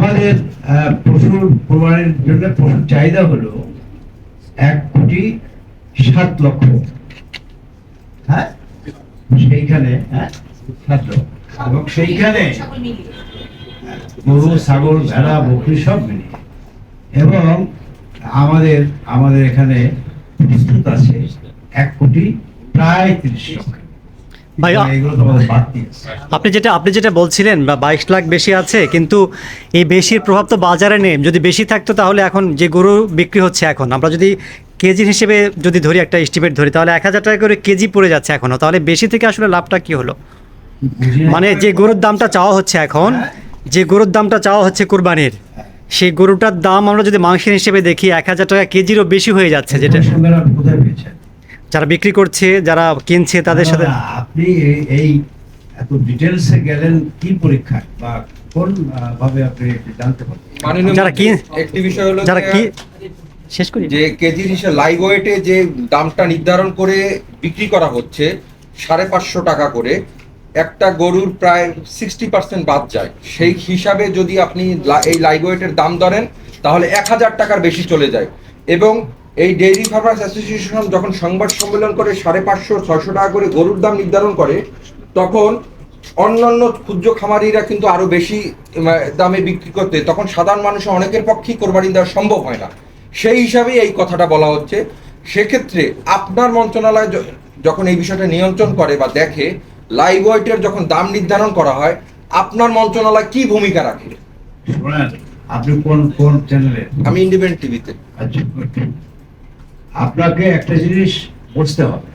আমাদের পশুর কোরবানির জন্য পশুর চাহিদা হলো এক কোটি সাত লক্ষ। হ্যাঁ? সেইখানে হ্যাঁ? সাত লক্ষ। এবং সেইখানে গরু, ছাগল, ভেড়া, বকরি সব মিলিয়ে। এবং আমাদের আমাদের এখানে প্রস্তুত আছে এক কোটি প্রায় তিরিশ লক্ষ। ভাই, আপনি যেটা আপনি যেটা বলছিলেন বা বাইশ লাখ বেশি আছে কিন্তু এই বেশির প্রভাব তো বাজারে নেই যদি বেশি থাকতো তাহলে এখন যে গরু বিক্রি হচ্ছে এখন আমরা যদি কেজির হিসেবে যদি ধরি একটা এস্টিমেট ধরি তাহলে এক হাজার টাকা করে কেজি পড়ে যাচ্ছে এখনও তাহলে বেশি থেকে আসলে লাভটা কি হলো মানে যে গরুর দামটা চাওয়া হচ্ছে এখন যে গরুর দামটা চাওয়া হচ্ছে কোরবানির সেই গরুটার দাম আমরা যদি মাংসের হিসেবে দেখি এক হাজার টাকা কেজিরও বেশি হয়ে যাচ্ছে যেটা যারা বিক্রি করছে যারা কিনছে তাদের সাথে আপনি এই- এত ডিটেলসে গেলেন কি পরীক্ষায় বা কোন ভাবে আপনি এটি জানতে পারবেন যারা কি- একটি বিষয় হলো যারা কি শেষ করি। যে কেজির হিসেবে লাইভ ওয়েটে যে দামটা নির্ধারণ করে বিক্রি করা হচ্ছে সাড়ে পাঁচশো টাকা করে একটা গরুর প্রায় সিক্সটি পার্সেন্ট বাদ যায়। সেই হিসাবে যদি আপনি এই লাইভ ওয়েটের দাম ধরেন তাহলে এক হাজার টাকার বেশি চলে যায়। এবং এই ডেইরি ফার্মার্স অ্যাসোসিয়েশন যখন সংবাদ সম্মেলন করে সাড়ে পাঁচশো ছয়শো টাকা করে গরুর দাম নির্ধারণ করে তখন অন্যান্য ক্ষুদ্র খামারিরা কিন্তু আরও বেশি দামে বিক্রি করতে। তখন সাধারণ মানুষের অনেকের পক্ষেই কোরবানি দেওয়া সম্ভব হয় না। সেই হিসাবেই এই কথাটা বলা হচ্ছে। সেক্ষেত্রে আপনার মন্ত্রণালয় যখন এই বিষয়টা নিয়ন্ত্রণ করে বা দেখে লাইভ ওয়েটের যখন দাম নির্ধারণ করা হয় আপনার মন্ত্রণালয় কি ভূমিকা রাখে? আপনি কোন কোন চ্যানেলে আমি ইন্ডিপেন্ডেন্ট টিভিতে আচ্ছা. আপনাকে একটা জিনিস বুঝতে হবে।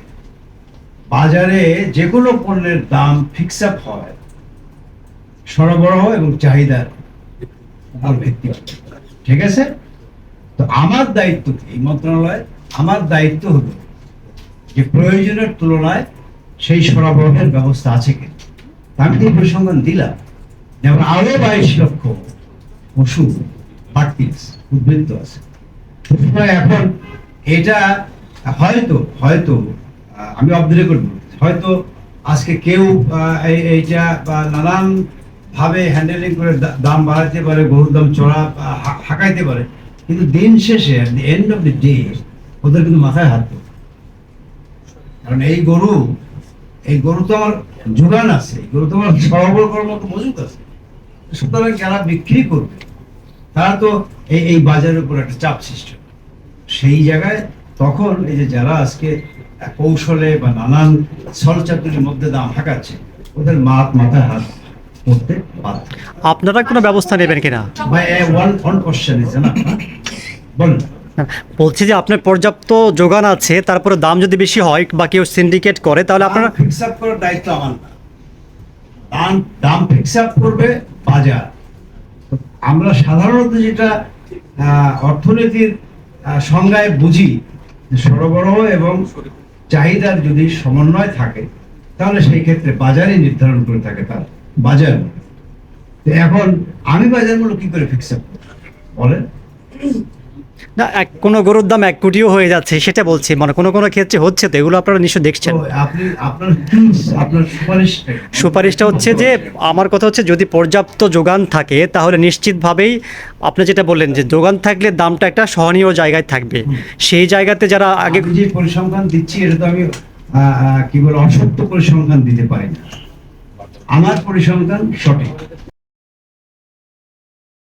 বাজারে যে কোনো পণ্যের দাম ফিক্স আপ হয়, সরবরাহ এবং চাহিদার উপর ভিত্তি ঠিক আছে? তো আমার দায়িত্ব এই মন্ত্রণালয়, আমার দায়িত্ব হলো যে প্রয়োজনের তুলনায় সেই সরবরাহের ব্যবস্থা আছে কি আমি তো পরিসংখ্যান দিলাম। যেমন আরও বাইশ লক্ষ পশু বাড়তি আছে, উদ্বৃত্ত আছে। এখন এটা হয়তো হয়তো আমি রেকর্ড বলছি হয়তো আজকে কেউ এইটা নানান ভাবে হ্যান্ডেলিং করে দাম বাড়াতে পারে, গরুর দাম চড়া হাঁকাইতে পারে কিন্তু দিন শেষে the end of the day ওদের কিন্তু মাথায় হাত। কারণ এই গরু এই গরু তো আমার যোগান আছে, এই গরু তো আমার করার মতো মজুদ আছে সুতরাং যারা বিক্রি করবে, তারা তো এই এই বাজারের উপর একটা চাপ সৃষ্টি। সেই জায়গায় তখন এই যে যারা আজকে কৌশলে বা নানান ছলচাতুরির মধ্যে দাম হাঁকাচ্ছে ওদের মাথ মাথায় হাত করতে বাধ্য আপনারা কোনো ব্যবস্থা নেবেন কিনা? ভাই ওয়ান ওয়ান কোশ্চেন ইজ না বলুন। বলছি যে আপনার পর্যাপ্ত যোগান আছে তারপরে দাম যদি বেশি হয় বা কেউ সিন্ডিকেট করে তাহলে আপনারা ফিক্স আপ করার দায়িত্ব আমার না। দাম দাম ফিক্স আপ করবে বাজার। আমরা সাধারণত যেটা অর্থনীতির সংজ্ঞায় বুঝি সরবরাহ এবং চাহিদার যদি সমন্বয় থাকে, তাহলে সেই ক্ষেত্রে বাজারই নির্ধারণ করে থাকে তার বাজার। এখন আমি বাজার কি করে ফিক্স আপ বলেন। না এক কোনো গরুর দাম এক কোটিও হয়ে যাচ্ছে সেটা বলছি। মানে কোনো কোনো ক্ষেত্রে হচ্ছে তো এগুলো আপনারা নিশ্চয় দেখছেন। সুপারিশটা হচ্ছে যে আমার কথা হচ্ছে যদি পর্যাপ্ত যোগান থাকে তাহলে নিশ্চিতভাবেই আপনি যেটা বললেন যে যোগান থাকলে দামটা একটা সহনীয় জায়গায় থাকবে। সেই জায়গাতে যারা আগে যে পরিসংখ্যান দিচ্ছি এটা তো আমি কি বলে অসত্য পরিসংখ্যান দিতে পারি না। আমার পরিসংখ্যান সঠিক।